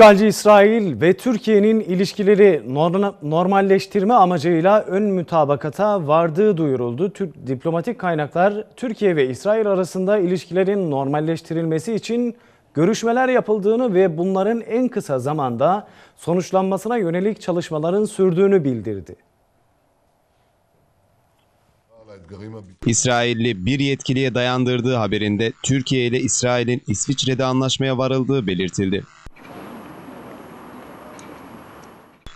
İşgalci İsrail ve Türkiye'nin ilişkileri norma- normalleştirme amacıyla ön mütabakata vardığı duyuruldu. Türk diplomatik kaynaklar Türkiye ve İsrail arasında ilişkilerin normalleştirilmesi için görüşmeler yapıldığını ve bunların en kısa zamanda sonuçlanmasına yönelik çalışmaların sürdüğünü bildirdi. İsrailli bir yetkiliye dayandırdığı haberinde Türkiye ile İsrail'in İsviçre'de anlaşmaya varıldığı belirtildi.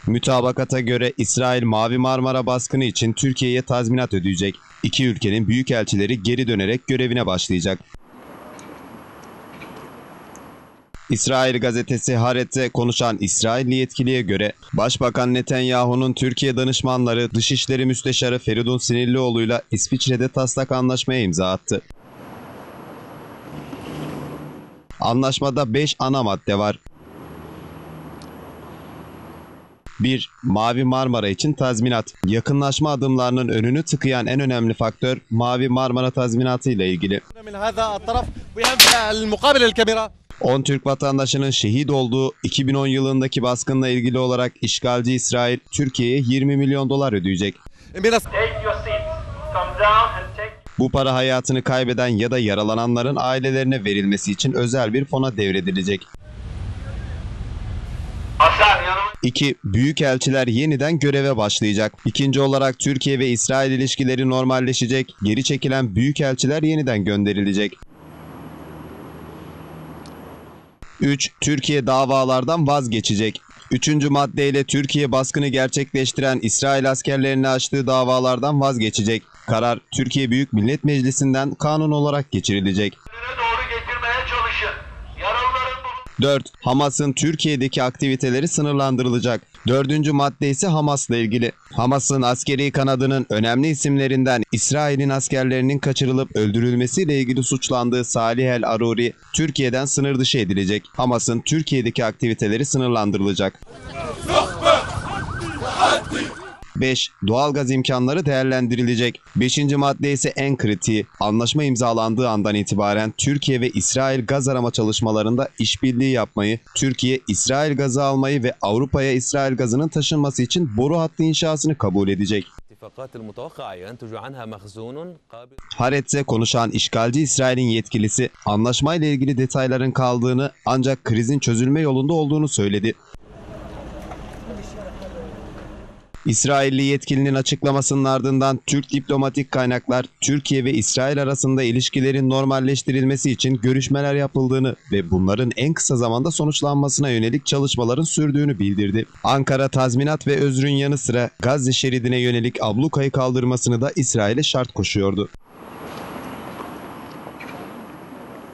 Mütabakata göre İsrail Mavi Marmara baskını için Türkiye'ye tazminat ödeyecek. İki ülkenin büyükelçileri geri dönerek görevine başlayacak. İsrail gazetesi Haaretz'e konuşan İsrailli yetkiliye göre Başbakan Netanyahu'nun Türkiye danışmanları Dışişleri Müsteşarı Feridun Sinirlioğlu'yla İsviçre'de taslak anlaşmaya imza attı. Anlaşmada 5 ana madde var. 1. Mavi Marmara için tazminat. Yakınlaşma adımlarının önünü tıkayan en önemli faktör Mavi Marmara tazminatı ile ilgili. 10 Türk vatandaşının şehit olduğu 2010 yılındaki baskınla ilgili olarak işgalci İsrail Türkiye'ye 20 milyon dolar ödeyecek. Bu para hayatını kaybeden ya da yaralananların ailelerine verilmesi için özel bir fona devredilecek. Hasan yanıma 2. Büyükelçiler yeniden göreve başlayacak. İkinci olarak Türkiye ve İsrail ilişkileri normalleşecek. Geri çekilen büyükelçiler yeniden gönderilecek. 3. Türkiye davalardan vazgeçecek. Üçüncü maddeyle Türkiye baskını gerçekleştiren İsrail askerlerine açtığı davalardan vazgeçecek. Karar Türkiye Büyük Millet Meclisi'nden kanun olarak geçirilecek. 4. Hamas'ın Türkiye'deki aktiviteleri sınırlandırılacak. Dördüncü madde ise Hamas'la ilgili. Hamas'ın askeri kanadının önemli isimlerinden İsrail'in askerlerinin kaçırılıp öldürülmesiyle ilgili suçlandığı Salih El Aruri Türkiye'den sınır dışı edilecek. Hamas'ın Türkiye'deki aktiviteleri sınırlandırılacak. 5. Doğalgaz imkanları değerlendirilecek. 5. madde ise en kritiği. Anlaşma imzalandığı andan itibaren Türkiye ve İsrail gaz arama çalışmalarında işbirliği yapmayı, Türkiye İsrail gazı almayı ve Avrupa'ya İsrail gazının taşınması için boru hattı inşasını kabul edecek. Haret'te konuşan işgalci İsrail'in yetkilisi anlaşmayla ilgili detayların kaldığını ancak krizin çözülme yolunda olduğunu söyledi. İsrailli yetkilinin açıklamasının ardından Türk diplomatik kaynaklar Türkiye ve İsrail arasında ilişkilerin normalleştirilmesi için görüşmeler yapıldığını ve bunların en kısa zamanda sonuçlanmasına yönelik çalışmaların sürdüğünü bildirdi. Ankara tazminat ve özrün yanı sıra Gazze şeridine yönelik ablukayı kaldırmasını da İsrail'e şart koşuyordu.